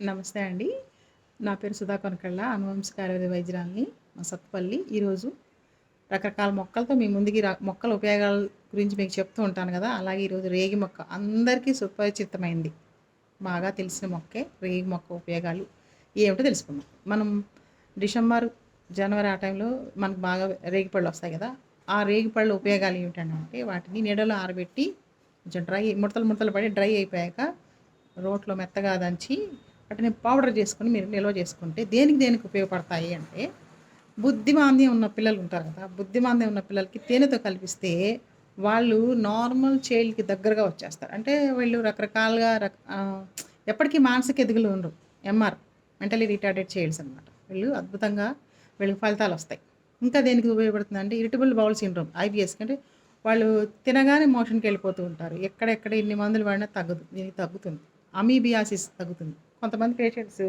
నమస్తే అండి. నా పేరు సుధా కొనకళ్ళ. అనువంశిక ఆయుర్వేద వైద్యురాలిని. మా సత్తుపల్లి. ఈరోజు రకరకాల మొక్కలతో మీ ముందుకి మొక్కల ఉపయోగాల గురించి మీకు చెప్తూ ఉంటాను కదా అలాగే ఈరోజు రేగి మొక్క అందరికీ సుపరిచితమైంది. బాగా తెలిసిన మొక్కే రేగి మొక్క ఉపయోగాలు ఏమిటో తెలుసుకుందాం. మనం డిసెంబర్, జనవరి ఆ టైంలో మనకు బాగా రేగిపళ్ళు వస్తాయి కదా ఆ రేగిపళ్ళ ఉపయోగాలు ఏమిటంటే వాటిని నీడలో ఆరబెట్టి కొంచెం డ్రై ముడతలు ముడతలు పడి డ్రై అయిపోయాక రోట్లో మెత్తగా దంచి వాటిని పౌడర్ చేసుకొని మీరు నిల్వ చేసుకుంటే దేనికి దేనికి ఉపయోగపడతాయి అంటే బుద్ధిమాంద్యం ఉన్న పిల్లలు ఉంటారు కదా బుద్ధిమాంద్యం ఉన్న పిల్లలకి తేనెతో కలిపిస్తే వాళ్ళు నార్మల్ చైల్డ్కి దగ్గరగా వచ్చేస్తారు. అంటే వీళ్ళు రకరకాలుగా రక ఎప్పటికీ మానసిక ఎదుగులు ఉండరు. ఎంఆర్ మెంటలీ రిటార్డెడ్ చైల్డ్స్ అనమాట వీళ్ళు అద్భుతంగా వీళ్ళకి ఫలితాలు వస్తాయి. ఇంకా దేనికి ఉపయోగపడుతుంది అంటే ఇరిటబుల్ బౌల్ సిండ్రోమ్ ఐబిఎస్ అంటే వాళ్ళు తినగానే మోషన్కి వెళ్ళిపోతూ ఉంటారు. ఎక్కడెక్కడ ఇన్ని మందులు వాడినా తగ్గదు దీనికి తగ్గుతుంది. అమీబియాసిస్ తగ్గుతుంది. కొంతమంది పేషెంట్స్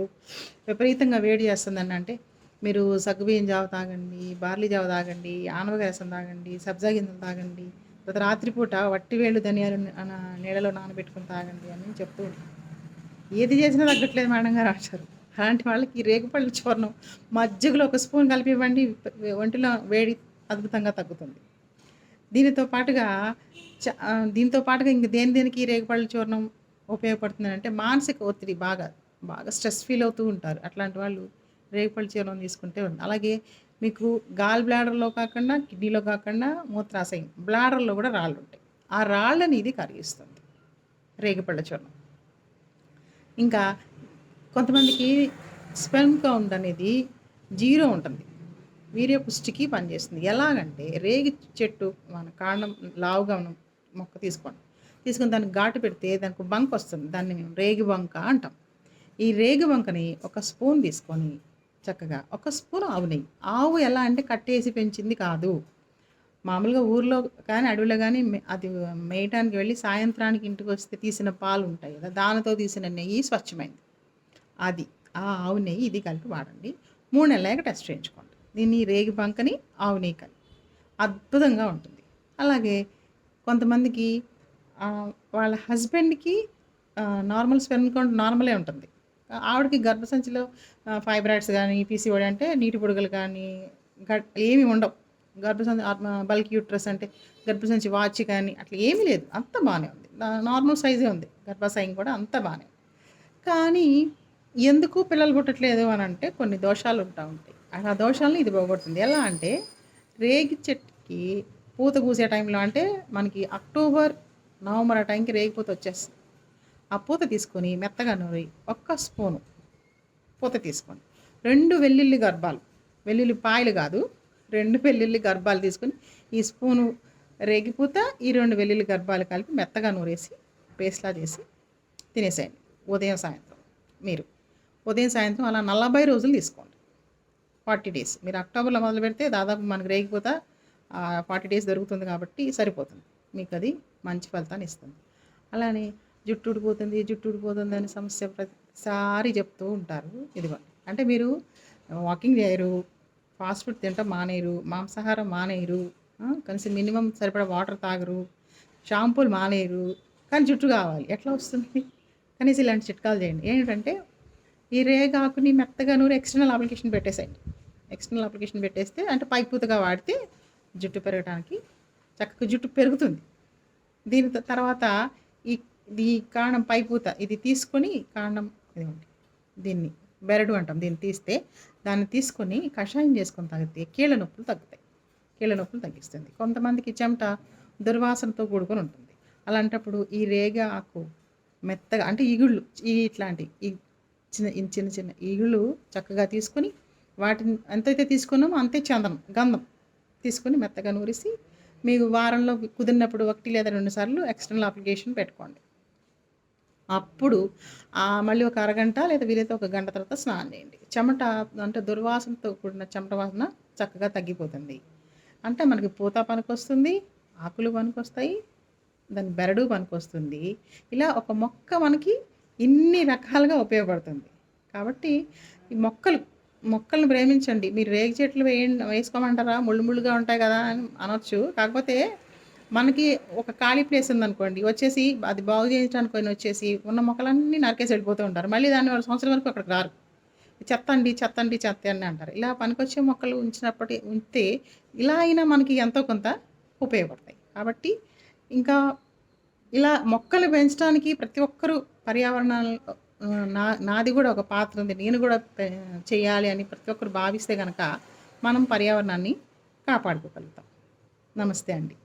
విపరీతంగా వేడి చేస్తుందని అంటే మీరు సగ్గుబియ్యం జావ తాగండి బార్లీ జావ తాగండి ఆనవకాయ తాగండి సబ్జా గింజలు తాగండి తర్వాత రాత్రిపూట వట్టి వేళ్ళు ధనియాలు నీడలో నీళ్ళలో నానబెట్టుకుని తాగండి అని చెప్తూ ఉంటారు ఏది చేసినా తగ్గట్లేదు మేడం గారు అంటారు. అలాంటి వాళ్ళకి ఈ రేగుపళ్ళు చూర్ణం మజ్జిగలో ఒక స్పూన్ కలిపి ఇవ్వండి ఒంటిలో వేడి అద్భుతంగా తగ్గుతుంది. దీనితో పాటుగా దీంతో పాటుగా ఇంక దేని దేనికి ఈ చూర్ణం ఉపయోగపడుతుంది అంటే మానసిక ఒత్తిడి బాగా బాగా స్ట్రెస్ ఫీల్ అవుతూ ఉంటారు. అట్లాంటి వాళ్ళు రేగుపళ్ళ చూర్ణం తీసుకుంటే ఉంది అలాగే మీకు గాల్ బ్లాడర్లో కాకుండా కిడ్నీలో కాకుండా మూత్రాశయం బ్లాడర్లో కూడా రాళ్ళు ఉంటాయి. ఆ రాళ్ళని ఇది కరిగిస్తుంది రేగిపళ్ళ చూర్ణం ఇంకా కొంతమందికి స్పెర్మ్ కౌంట్ అనేది జీరో ఉంటుంది. వీర్య పుష్టికి పనిచేస్తుంది. ఎలాగంటే రేగి చెట్టు మన కాండం లావుగా మనం మొక్క తీసుకోండి. తీసుకుని దానికి ఘాటు పెడితే దానికి బంక్ వస్తుంది. దాన్ని మేము రేగి బంక అంటాం. ఈ రేగి బంకని ఒక స్పూన్ తీసుకొని చక్కగా ఒక స్పూన్ ఆవు నెయ్యి. ఆవు ఎలా అంటే కట్టేసి పెంచింది కాదు. మామూలుగా ఊర్లో కానీ అడవిలో కానీ మే- అది మేయటానికి వెళ్ళి సాయంత్రానికి ఇంటికి వస్తే తీసిన పాలు ఉంటాయి కదా దానితో తీసిన నెయ్యి స్వచ్ఛమైంది. అది ఆ ఆవు నెయ్యి ఇది కలిపి వాడండి. మూడు నెలలాక టెస్ట్ చేయించుకోండి. దీన్ని రేగి బంకని ఆవు నెయ్యి కలిపి అద్భుతంగా ఉంటుంది. అలాగే కొంతమందికి వాళ్ళ హస్బెండ్కి నార్మల్ స్పెర్మ్ కౌంట్ నార్మలే ఉంటుంది. ఆవిడకి గర్భసంచిలో ఫైబ్రాయిడ్స్ కానీ పీసీఓడి అంటే నీటి పొడుగులు కానీ గట్ ఏమి ఉండవు. గర్భసంచి బల్క్ యూట్రస్ అంటే గర్భసంచి వాచ్ కానీ అట్లా ఏమీ లేదు. అంత బాగానే ఉంది. నార్మల్ సైజే ఉంది. గర్భాశయం కూడా అంత బాగానే కానీ ఎందుకు పిల్లలు పుట్టట్లేదు అని అంటే కొన్ని దోషాలు ఉంటా ఉంటాయి. ఆ దోషాలను ఇది పోగొడుతుంది. ఎలా అంటే రేగి చెట్టుకి పూత పూసే టైంలో అంటే మనకి అక్టోబర్ నవంబర్ ఆ టైంకి రేగిపోతే వచ్చేస్తుంది. ఆ పూత తీసుకొని మెత్తగా నూరి ఒక్క స్పూను పూత తీసుకోండి రెండు వెల్లుల్లి గర్భాలు. వెల్లుల్లి పాయలు కాదు రెండు వెల్లుల్లి గర్భాలు తీసుకొని ఈ స్పూను రేగిపూత ఈ రెండు వెల్లుల్లి గర్భాలు కలిపి మెత్తగా నూరేసి పేస్ట్లా చేసి తినేసేయండి ఉదయం సాయంత్రం. మీరు ఉదయం సాయంత్రం అలా నలభై రోజులు తీసుకోండి. Forty days. మీరు అక్టోబర్లో మొదలు పెడితే దాదాపు మనకు రేగిపూత ఫార్టీ డేస్ దొరుకుతుంది కాబట్టి సరిపోతుంది. మీకు అది మంచి ఫలితాన్ని ఇస్తుంది. అలానే జుట్టు ఊడిపోతుంది జుట్టు ఊడిపోతుంది అనే సమస్య ప్రతిసారి చెప్తూ ఉంటారు. ఇదిగోండి అంటే మీరు వాకింగ్ చేయరు ఫాస్ట్ ఫుడ్ తింటాం మానేయరు మాంసాహారం మానేయరు కనీసం మినిమం సరిపడా వాటర్ తాగరు షాంపూలు మానేయరు కానీ జుట్టు కావాలి. ఎట్లా వస్తుంది? కనీసం ఇలాంటి చిట్కాలు చేయండి. ఏంటంటే ఈ రేగాకుని మెత్తగా నూరు ఎక్స్టర్నల్ అప్లికేషన్ పెట్టేసేయండి. ఎక్స్టర్నల్ అప్లికేషన్ పెట్టేస్తే అంటే పైపూతగా వాడితే జుట్టు పెరగడానికి చక్కగా జుట్టు పెరుగుతుంది. దీని తర్వాత ఈ ఈ కాండం పైపూత ఇది తీసుకొని కాండం ఇదిగోండి దీన్ని బెరడు అంటాం దీన్ని తీస్తే దాన్ని తీసుకొని కషాయం చేసుకొని తాగితే కీళ్ళ నొప్పులు తగ్గుతాయి. కీళ్ళ నొప్పులు తగ్గిస్తుంది. కొంతమందికి చెమట దుర్వాసనతో కూడుకొని ఉంటుంది. అలాంటప్పుడు ఈ రేగ ఆకు మెత్తగా అంటే ఈగుళ్ళు ఈ ఇట్లాంటి ఈ చిన్న ఈ చిన్న చిన్న ఈగుళ్ళు చక్కగా తీసుకొని వాటిని ఎంతైతే తీసుకున్నామో అంతే చందనం గంధం తీసుకొని మెత్తగా నూరిసి మీకు వారంలో కుదిరినప్పుడు ఒకటి లేదా రెండు సార్లు ఎక్స్టర్నల్ అప్లికేషన్ పెట్టుకోండి. అప్పుడు ఆ మళ్ళీ ఒక అరగంట లేదా వీలైతే ఒక గంట తర్వాత స్నానం చేయండి. చెమట అంటే దుర్వాసనతో కూడిన చెమట వాసన చక్కగా తగ్గిపోతుంది. అంటే మనకి పూత పనికొస్తుంది ఆకులు పనికొస్తాయి దాని బెరడు పనికొస్తుంది. ఇలా ఒక మొక్క మనకి ఇన్ని రకాలుగా ఉపయోగపడుతుంది. కాబట్టి ఈ మొక్కలు మొక్కలను ప్రేమించండి. మీరు రేగి చెట్లు వేయండి వేసుకోమంటారా? ముళ్ళు ముళ్ళుగా ఉంటాయి కదా అని అనొచ్చు. కాకపోతే మనకి ఒక ఖాళీ ప్లేస్ ఉందనుకోండి వచ్చేసి అది బాగు చేయించడానికి పోయిన వచ్చేసి ఉన్న మొక్కలన్నీ నరికేసి వెళ్ళిపోతూ ఉంటారు. మళ్ళీ దాన్ని వాళ్ళ సంవత్సరం వరకు అక్కడికి రారు. చెత్త అండి చెత్త అండి చెత్త అని అంటారు. ఇలా పనికొచ్చే మొక్కలు ఉంచినప్పటి ఉంటే ఇలా అయినా మనకి ఎంతో కొంత ఉపయోగపడతాయి. కాబట్టి ఇంకా ఇలా మొక్కలు పెంచడానికి ప్రతి ఒక్కరూ పర్యావరణ నా నాది కూడా ఒక పాత్ర ఉంది. నేను కూడా పె- చేయాలి అని ప్రతి ఒక్కరు భావిస్తే కనుక మనం పర్యావరణాన్ని కాపాడుకోగలుగుతాం. నమస్తే అండి.